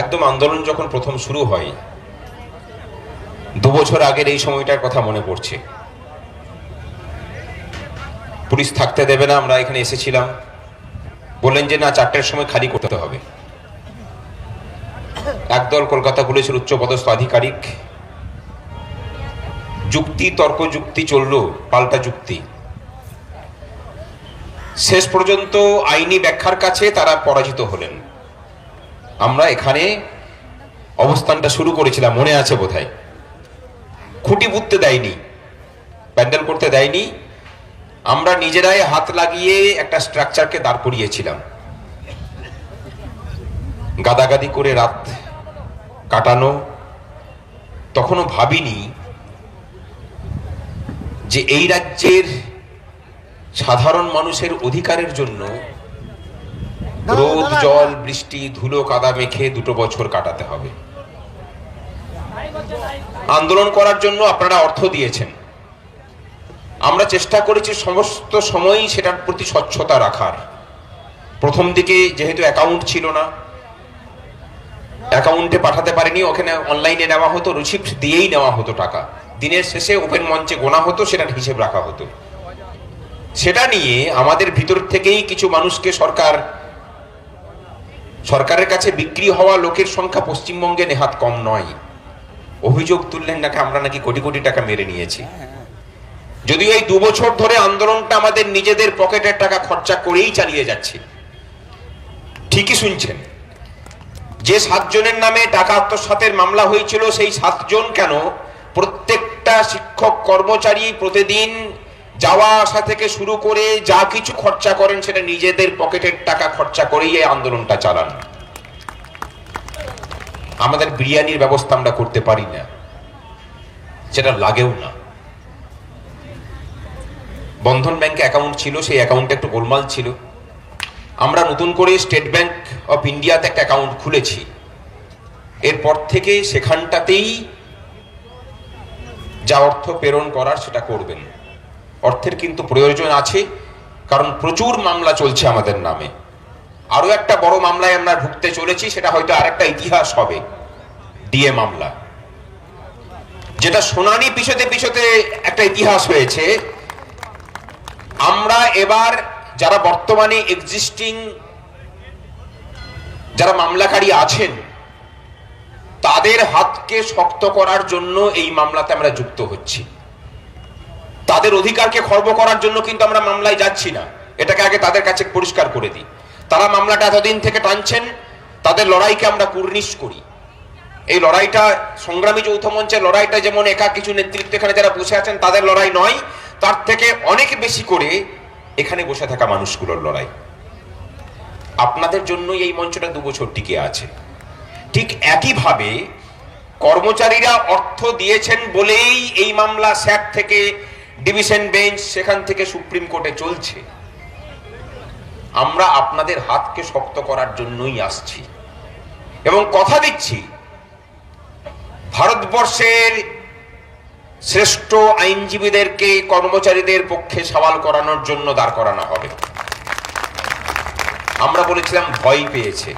একদম আন্দোলন যখন প্রথম শুরু হয় দু বছর আগের এই সময়টার কথা মনে পড়ছে। পুলিশ থাকতে দেবে না, আমরা এখানে এসেছিলাম। বললেন যে না, চারটের সময় খালি করতে হবে। একদল কলকাতা পুলিশের উচ্চপদস্থ আধিকারিক, যুক্তি, তর্ক যুক্তি চলল, পাল্টা যুক্তি। শেষ পর্যন্ত আইনি ব্যাখ্যার কাছে তারা পরাজিত হলেন। আমরা এখানে অবস্থানটা শুরু করেছিলাম, মনে আছে বোধহয়। খুঁটি পুঁততে দেয়নি, প্যান্ডেল করতে দেয়নি। আমরা নিজেরাই হাত লাগিয়ে একটা স্ট্রাকচারকে দাঁড় করিয়েছিলাম। গাদাগাদি করে রাত কাটানো, তখনও ভাবিনি যে এই রাজ্যের সাধারণ মানুষের অধিকারের জন্য রোদ জল বৃষ্টি ধুলো কাদা মেখে দুটো বছর কাটাতে হবে। আন্দোলন করার জন্য আপনারা অর্থ দিয়েছেন। আমরা চেষ্টা করেছি সমস্ত সময়ই সেটার প্রতি স্বচ্ছতা রাখার। প্রথম দিকে যেহেতু অ্যাকাউন্ট ছিল না অ্যাকাউন্টে পাঠাতে পারেনি ওখানে অনলাইনে নেওয়া হতো রিসিপ্ট দিয়েই নেওয়া হতো টাকা। দিনের শেষে ওপেন মঞ্চে গোনা হতো সেটার হিসেব রাখা হতো। সেটা নিয়ে আমাদের ভিতর থেকেই কিছু মানুষকে সরকার সরকারের কাছে বিক্রি হওয়া লোকের সংখ্যা পশ্চিমবঙ্গে নেহাত কম নয়। অভিযোগ তুললেন নাকি আমরা নাকি কোটি কোটি টাকা মেরে নিয়েছি। যদিও এই দু বছর ধরে আন্দোলনটা আমাদের নিজেদের পকেটের টাকা খরচা করেই চালিয়ে যাচ্ছে। ঠিকই শুনছেন। যে সাতজনের নামে টাকা আত্মসাতের মামলা হয়েছিল সেই সাতজন কেন প্রত্যেকটা শিক্ষক কর্মচারী প্রতিদিন যাওয়া আসা থেকে শুরু করে যা কিছু খরচা করেন সেটা নিজেদের পকেটের টাকা খরচা করেই এই আন্দোলনটা চালান। আমাদের বিরিয়ানির ব্যবস্থা আমরা করতে পারি না। সেটা লাগেও না। বন্ধন ব্যাংকে অ্যাকাউন্ট ছিল, সেই অ্যাকাউন্টে একটু গোলমাল ছিল। আমরা নতুন করে স্টেট ব্যাংক অফ ইন্ডিয়াতে একটা অ্যাকাউন্ট খুলেছি। এরপর থেকে সেখানটাতেই যা অর্থ প্রেরণ করার সেটা করবেন। অর্থের কিন্তু প্রয়োজন আছে, কারণ প্রচুর মামলা চলছে আমাদের নামে। আরও একটা বড় মামলায় আমরা ঢুকতে চলেছি, সেটা হয়তো আরেকটা ইতিহাস হবে, ডিএ মামলা। যেটা শুনানি পিছতে পিছতে একটা ইতিহাস হয়েছে, আমরা এবার যারা বর্তমানে এক্সিস্টিং যারা মামলাকারী আছেন, তাদের হাতকে শক্ত করার জন্য এই মামলাতে আমরা যুক্ত হচ্ছি। তাদের অধিকারকে খর্ব করার জন্য কিন্তু আমরা মামলায় যাচ্ছি না। এটাকে আগে তাদের কাছে পরিষ্কার করে দিই। তারা মামলাটা এতদিন থেকে টানছেন, তাদের লড়াইকে আমরা কুর্নিশ করি। এই লড়াইটা, সংগ্রামী যৌথ মঞ্চের লড়াইটা যেমন একা কিছু নেতৃত্ব এখানে যারা বসে আছেন, তাদের লড়াই নয়, তার থেকে অনেক বেশি করে এখানে বসে থাকা মানুষগুলোর লড়াই। আপনাদের জন্যই এই মঞ্চটা দু বছর টিকে আছে। ঠিক একইভাবে কর্মচারীরা অর্থ দিয়েছেন বলেই এই মামলা স্যাট থেকে ডিভিশন বেঞ্চ সেখান থেকে সুপ্রিম কোর্টে চলছে। আমরা আপনাদের হাতকে শক্ত করার জন্যই আসছি। এবং কথা দিচ্ছি, ভারতবর্ষের শ্রেষ্ঠ আইনজীবীদেরকে কর্মচারীদের পক্ষে সওয়াল করানোর জন্য দাঁড় করানো হবে। আমরা বলেছিলাম ভয় পেয়েছে।